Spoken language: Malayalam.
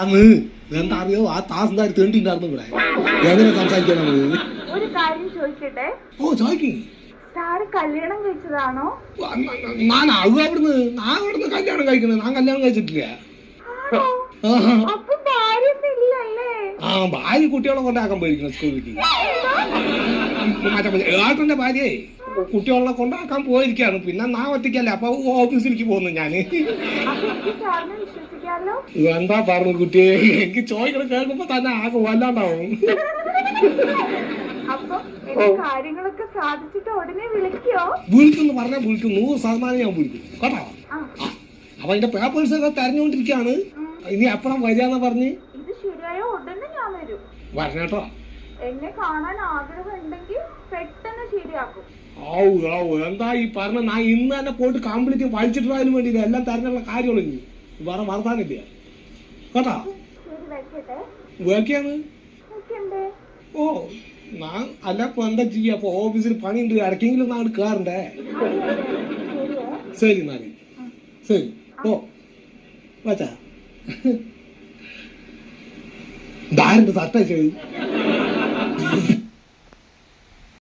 അന്ന് എന്താ അറിയോ ആ താസ്താർ തേണ്ടിണ്ടായിരുന്നു ഇവിടെ എങ്ങനെ സംസാരിക്കാൻ നമ്മൾ ഒരു കാര്യം ചോദിക്കട്ടെ ഓ ചോദിക്കും സാറ് കല്യാണം കഴിച്ചതാണോ ഞാൻ അവിടുന്ന് ഞാൻ അവിടുന്ന് കല്യാണം ഞാൻ കല്യാണം കഴിച്ചിട്ടില്ല. അപ്പൊ ഭാര്യയൊന്നും ആ ഭാര്യ കുട്ടികളെ കൊണ്ടാക്കാൻ പോയിരിക്കുന്നു സ്കൂളിലേക്ക് മറ്റേ ഏട്ടന്റെ ഭാര്യയെ കുട്ടികളെ കൊണ്ടാക്കാൻ പോയിരിക്കാണ് പിന്നെ നാ ഒറ്റയ്ക്കല്ലേ. അപ്പൊ ഓഫീസിലേക്ക് പോകുന്നു ഞാൻ. എന്താ പറഞ്ഞു കുട്ടിയെ? എനിക്ക് ചോദിക്കണം കേൾക്കുമ്പോ തന്നെ ആകെ വല്ലാണ്ടാവും. കാര്യങ്ങളൊക്കെ സാധിച്ചിട്ട് ഉടനെ വിളിക്കോ. വിളിക്കുന്നു പറഞ്ഞാൽ വിളിക്കും. നൂറ് ശതമാനം ഞാൻ വിളിക്കും. കേട്ടോ? അപ്പൊ അതിന്റെ പേപ്പേഴ്സ് ഒക്കെ തെരഞ്ഞുകൊണ്ടിരിക്കാണ് ഇനി അപ്പുറം വരികയെന്ന് പറഞ്ഞ്? ഇത് ശരിയായ ഉടനെ ഞാൻ വരും. വരണേട്ടോ എന്നെ കാണാൻ ആഗ്രഹം ഉണ്ടെങ്കിൽ ഔ ഔ എന്താ ഈ പറഞ്ഞ ഞാൻ ഇന്ന് തന്നെ പോയിട്ട് കംപ്ലീറ്റ് വായിച്ചിട്ടായാലും വേണ്ടിയില്ല. എല്ലാം തരഞ്ഞുള്ള കാര്യമുള്ളൂ ഇനി. വേറെ വർത്താനില്ല. കേട്ടാ? വേക്കിയാണ് ഓ ഞാൻ അല്ല ഇപ്പൊ എന്താ ചെയ്യാ? അപ്പൊ ഓഫീസിൽ പണിയുണ്ട്. ഇടയ്ക്കെങ്കിലും നാട് കയറണ്ടേ ശരി എന്നാൽ. ശരി. ഓ വച്ചാ. ധാരന്റെ തട്ട ചെയ്തു